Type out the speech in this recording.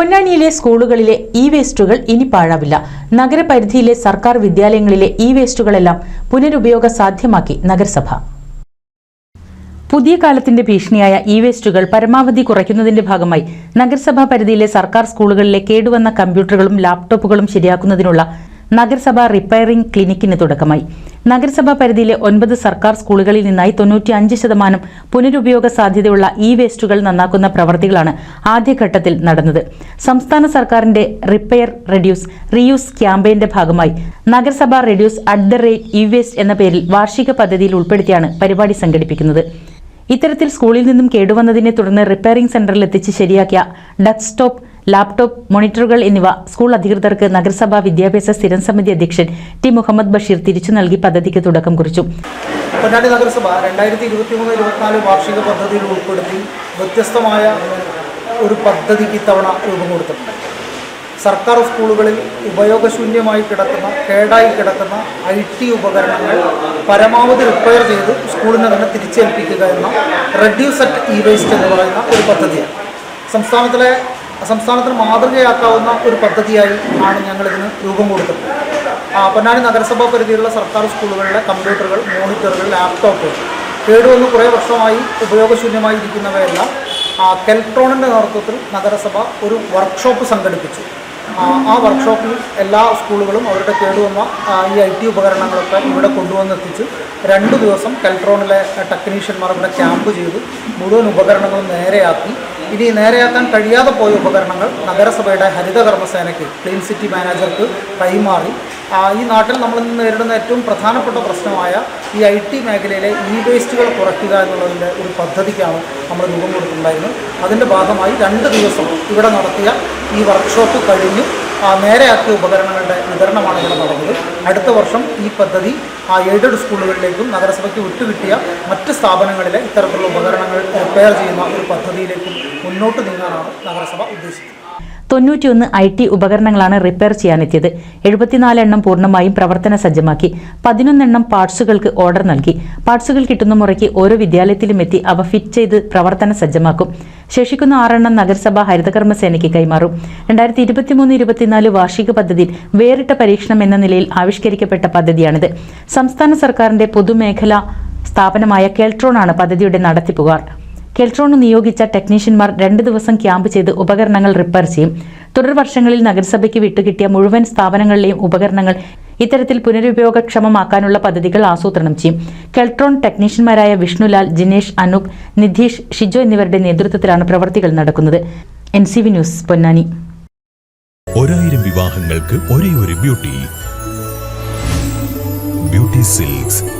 പൊന്നാനിയിലെ സ്കൂളുകളിലെ ഇ വേസ്റ്റുകൾ ഇനി പാഴാവില്ല. നഗരപരിധിയിലെ സർക്കാർ വിദ്യാലയങ്ങളിലെ ഇ വേസ്റ്റുകളെല്ലാം പുനരുപയോഗ സാധ്യമാക്കി നഗരസഭ. പുതിയ കാലത്തിന്റെ ഭീഷണിയായ ഇ വേസ്റ്റുകൾ പരമാവധി കുറയ്ക്കുന്നതിന്റെ ഭാഗമായി നഗരസഭാ പരിധിയിലെ സർക്കാർ സ്കൂളുകളിലെ കേടുവന്ന കമ്പ്യൂട്ടറുകളും ലാപ്ടോപ്പുകളും ശരിയാക്കുന്നതിനുള്ള നഗരസഭ റിപ്പയറിംഗ് ക്ലിനിക്കിന് തുടക്കമായി. നഗരസഭാ പരിധിയിലെ ഒൻപത് സർക്കാർ സ്കൂളുകളിൽ നിന്നായി തൊണ്ണൂറ്റി അഞ്ച് ശതമാനം പുനരുപയോഗ സാധ്യതയുള്ള ഇ വേസ്റ്റുകൾ നന്നാക്കുന്ന പ്രവർത്തികളാണ് ആദ്യഘട്ടത്തിൽ നടന്നത്. സംസ്ഥാന സർക്കാരിന്റെ റിപ്പയർ റെഡ്യൂസ് റീയൂസ് ക്യാമ്പയിന്റെ ഭാഗമായി നഗരസഭ reduce at the rate e waste എന്ന പേരിൽ വാർഷിക പദ്ധതിയിൽ ഉൾപ്പെടുത്തിയാണ് പരിപാടി സംഘടിപ്പിക്കുന്നത്. ഇത്തരത്തിൽ സ്കൂളിൽ നിന്നും കേടുവന്നതിനെ തുടർന്ന് റിപ്പയറിംഗ് സെന്ററിൽ എത്തിച്ച് ശരിയാക്കിയ ഡെസ്ക്ടോപ്പ് ലാപ്ടോപ്പ് മോണിറ്ററുകൾ എന്നിവ സ്കൂൾ അധികൃതർക്ക് നഗരസഭാ വിദ്യാഭ്യാസ സ്ഥിരം സമിതി അധ്യക്ഷൻ ടി. മുഹമ്മദ് ബഷീർ തിരിച്ചു നൽകി പദ്ധതിക്ക് തുടക്കം കുറിച്ചു. നഗരസഭ രണ്ടായിരത്തി ഇരുപത്തി മൂന്ന് ഇരുപത്തിനാല് വാർഷിക പദ്ധതിയിൽ ഉൾപ്പെടുത്തി വ്യത്യസ്തമായ ഒരു പദ്ധതിക്ക് ഇത്തവണ രൂപം കൊടുത്തിട്ടുണ്ട്. സർക്കാർ സ്കൂളുകളിൽ ഉപയോഗശൂന്യമായി കിടക്കുന്ന കേടായി കിടക്കുന്ന ഐ ടി ഉപകരണങ്ങൾ പരമാവധി റിപ്പയർ ചെയ്ത് സ്കൂളിനെ തന്നെ തിരിച്ചേൽപ്പിക്കുക എന്ന റെഡ്യൂസ് അറ്റ് ഇ വേസ്റ്റ് എന്ന് പറയുന്ന ഒരു പദ്ധതിയാണ്. സംസ്ഥാനത്തിലെ സംസ്ഥാനത്തിന് മാതൃകയാക്കാവുന്ന ഒരു പദ്ധതിയായി ആണ് ഞങ്ങളിതിന് രൂപം കൊടുത്തത്. പൊന്നാനി നഗരസഭാ പരിധിയിലുള്ള സർക്കാർ സ്കൂളുകളിലെ കമ്പ്യൂട്ടറുകൾ മോണിറ്ററുകൾ ലാപ്ടോപ്പുകൾ കേടുവന്ന് കുറേ വർഷമായി ഉപയോഗശൂന്യമായി ഇരിക്കുന്നവയെല്ലാം കെൽട്രോണിന്റെ നേതൃത്വത്തിൽ നഗരസഭ ഒരു വർക്ക്ഷോപ്പ് സംഘടിപ്പിച്ചു. ആ വർക്ക്ഷോപ്പിൽ എല്ലാ സ്കൂളുകളും അവരുടെ കേടുവന്ന ഈ ഐ ടി ഉപകരണങ്ങളൊക്കെ ഇവിടെ കൊണ്ടുവന്നെത്തിച്ച് രണ്ട് ദിവസം കെൽട്രോണിലെ ടെക്നീഷ്യന്മാർ ഇവിടെ ക്യാമ്പ് ചെയ്ത് മുഴുവൻ ഉപകരണങ്ങളും നേരെയാക്കി ഇനി നേരെയാക്കാൻ കഴിയാതെ പോയ ഉപകരണങ്ങൾ നഗരസഭയുടെ ഹരിതകർമ്മസേനയ്ക്ക് ക്ലീൻ സിറ്റി മാനേജർക്ക് കൈമാറി. ഈ നാട്ടിൽ നമ്മൾ ഇന്ന് നേരിടുന്ന ഏറ്റവും പ്രധാനപ്പെട്ട പ്രശ്നമായ ഈ ഐ ടി മേഖലയിലെ ഇ വേസ്റ്റുകൾ കുറയ്ക്കുക എന്നുള്ളതിന്റെ ഒരു പദ്ധതിക്കാണ് നമ്മൾ രൂപം കൊടുത്തിട്ടുണ്ടായിരുന്നത്. അതിന്റെ ഭാഗമായി രണ്ട് ദിവസം ഇവിടെ നടത്തിയ ഈ വർക്ക്ഷോപ്പ് കഴിഞ്ഞ് നേരെയാക്കിയ ഉപകരണങ്ങളുടെ വിതരണമാണ് ഇവിടെ നടന്നത്. അടുത്ത വർഷം ഈ പദ്ധതി ആ എയ്ഡഡ് സ്കൂളുകളിലേക്കും നഗരസഭയ്ക്ക് വിട്ടുകിട്ടിയ മറ്റ് സ്ഥാപനങ്ങളിലെ ഇത്തരത്തിലുള്ള ഉപകരണങ്ങൾ റിപ്പയർ ചെയ്യുന്ന ഒരു പദ്ധതിയിലേക്കും മുന്നോട്ട് നീങ്ങാനാണ് നഗരസഭ ഉദ്ദേശിക്കുന്നത്. തൊണ്ണൂറ്റിയൊന്ന് ഐ ടി ഉപകരണങ്ങളാണ് റിപ്പയർ ചെയ്യാനെത്തിയത്. എഴുപത്തിനാല് എണ്ണം പൂർണമായും പ്രവർത്തന സജ്ജമാക്കി. പതിനൊന്നെണ്ണം പാർട്സുകൾക്ക് ഓർഡർ നൽകി. പാർട്സുകൾ കിട്ടുന്ന മുറയ്ക്ക് ഓരോ വിദ്യാലയത്തിലും എത്തി അവ ഫിറ്റ് ചെയ്ത് പ്രവർത്തന സജ്ജമാക്കും. ശേഷിക്കുന്ന ആറെണ്ണം നഗരസഭ ഹരിതകർമ്മ സേനയ്ക്ക് കൈമാറും. രണ്ടായിരത്തി ഇരുപത്തിമൂന്ന് ഇരുപത്തിനാല് വാർഷിക പദ്ധതിയിൽ വേറിട്ട പരീക്ഷണം എന്ന നിലയിൽ ആവിഷ്കരിക്കപ്പെട്ട പദ്ധതിയാണിത്. സംസ്ഥാന സർക്കാരിന്റെ പൊതുമേഖലാ സ്ഥാപനമായ കെൽട്രോണാണ് പദ്ധതിയുടെ നടത്തിപ്പുകാർ. കെൽട്രോൺ നിയോഗിച്ച ടെക്നീഷ്യന്മാർ രണ്ട് ദിവസം ക്യാമ്പ് ചെയ്ത് ഉപകരണങ്ങൾ റിപ്പയർ ചെയ്യും. തുടർ വർഷങ്ങളിൽ നഗരസഭയ്ക്ക് വിട്ടുകിട്ടിയ മുഴുവൻ സ്ഥാപനങ്ങളിലെയും ഉപകരണങ്ങൾ ഇത്തരത്തിൽ പുനരുപയോഗക്ഷമമാക്കാനുള്ള പദ്ധതികൾ ആസൂത്രണം ചെയ്യും. കെൽട്രോൺ ടെക്നീഷ്യന്മാരായ വിഷ്ണുലാൽ ജിനേഷ് അനൂപ് നിധീഷ് ഷിജു എന്നിവരുടെ നേതൃത്വത്തിലാണ് പ്രവർത്തികൾ നടക്കുന്നത്. N C V news Ponnani. ഒരായിരം വിവാഹങ്ങൾക്ക് ഒരേ ഒരു beauty. Beauty silks.